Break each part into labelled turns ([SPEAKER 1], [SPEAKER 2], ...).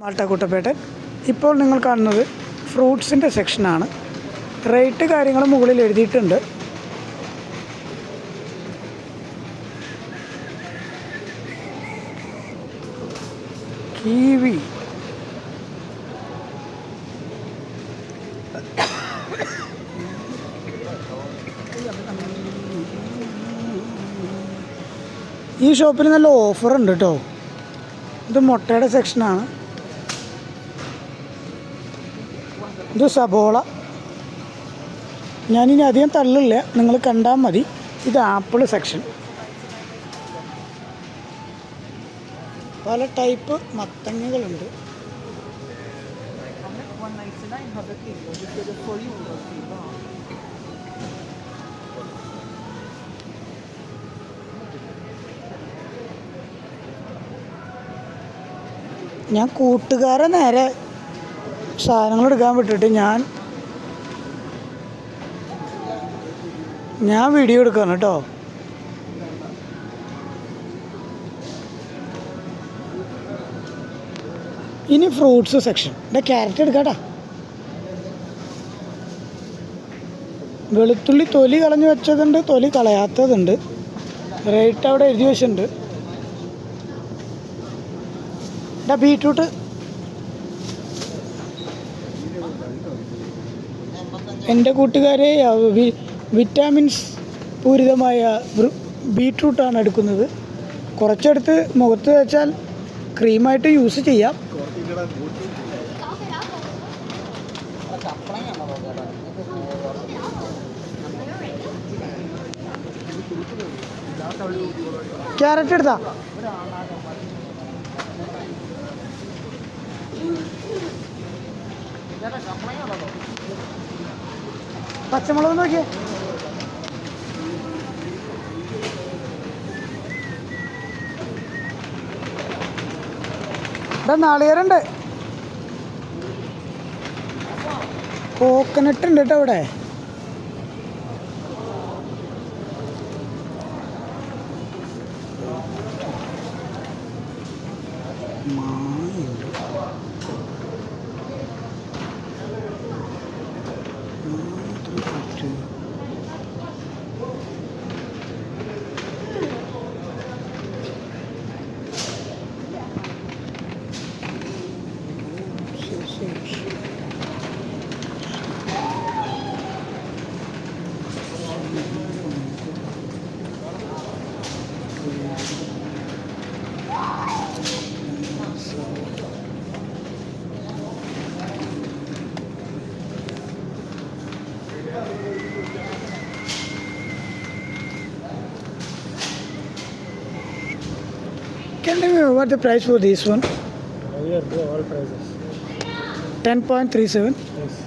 [SPEAKER 1] Malta കുട്ടപ്പേട്ടൻ. ഇപ്പോൾ നിങ്ങൾ കാണുന്നത് ഫ്രൂട്ട്സിന്റെ സെക്ഷനാണ്. റേറ്റ് കാര്യങ്ങൾ മുകളിൽ എഴുതിയിട്ടുണ്ട്. കീവി. ഈ ഷോപ്പിൽ നല്ല ഓഫർ ഉണ്ട് കേട്ടോ. ഇത് മുട്ടയുടെ സെക്ഷനാണ്. ഇത് സബോള. ഞാനിനി അധികം തള്ളില്ല. നിങ്ങൾ കണ്ടാൽ മതി. ഇത് ആപ്പിൾ സെക്ഷൻ പല ടൈപ്പ് മത്തങ്ങകളുണ്ട്.
[SPEAKER 2] 199 per kilo, vi skulle få jord och kilo.
[SPEAKER 1] ഞാൻ കൂട്ടുകാരെ നേരെ സാധനങ്ങൾ എടുക്കാൻ വിട്ടിട്ട് ഞാൻ ഞാൻ വീഡിയോ എടുക്കാണ് കേട്ടോ. ഇനി ഫ്രൂട്ട്സ് സെക്ഷൻ എന്റെ ക്യാരറ്റ് എടുക്കാട്ടാ വെളുത്തുള്ളി തൊലി കളഞ്ഞു വെച്ചതുണ്ട് തൊലി കളയാത്തതുണ്ട്. റേറ്റ് അവിടെ എഴുതി വെച്ചിട്ടുണ്ട്. എന്താ ബീട്രൂട്ട് എന്റെ കൂട്ടുകാരെ വിറ്റാമിൻസ് പൂരിതമായ ബീട്രൂട്ടാണ് എടുക്കുന്നത്. കുറച്ചെടുത്ത് മുഖത്ത് വെച്ചാൽ ക്രീമായിട്ട് യൂസ് ചെയ്യാം. ക്യാരറ്റ് എടുത്താ? പച്ചമുളക് നോക്കിയേ. ഇവിടെ നാളികേരുണ്ട്. കോക്കനട്ട് ഉണ്ട് കേട്ടോ ഇവിടെ മാങ്ങയുണ്ട് Can you remember what the price for this one?
[SPEAKER 3] Here, all prices.
[SPEAKER 1] 10.37.
[SPEAKER 3] Yes.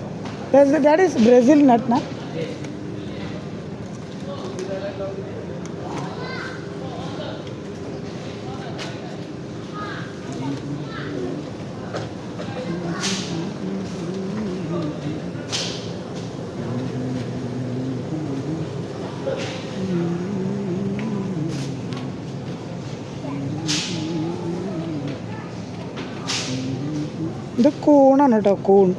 [SPEAKER 1] That's, that is Brazil nut, na? ഇത് കൂണാണ് കേട്ടോ കൂൺ.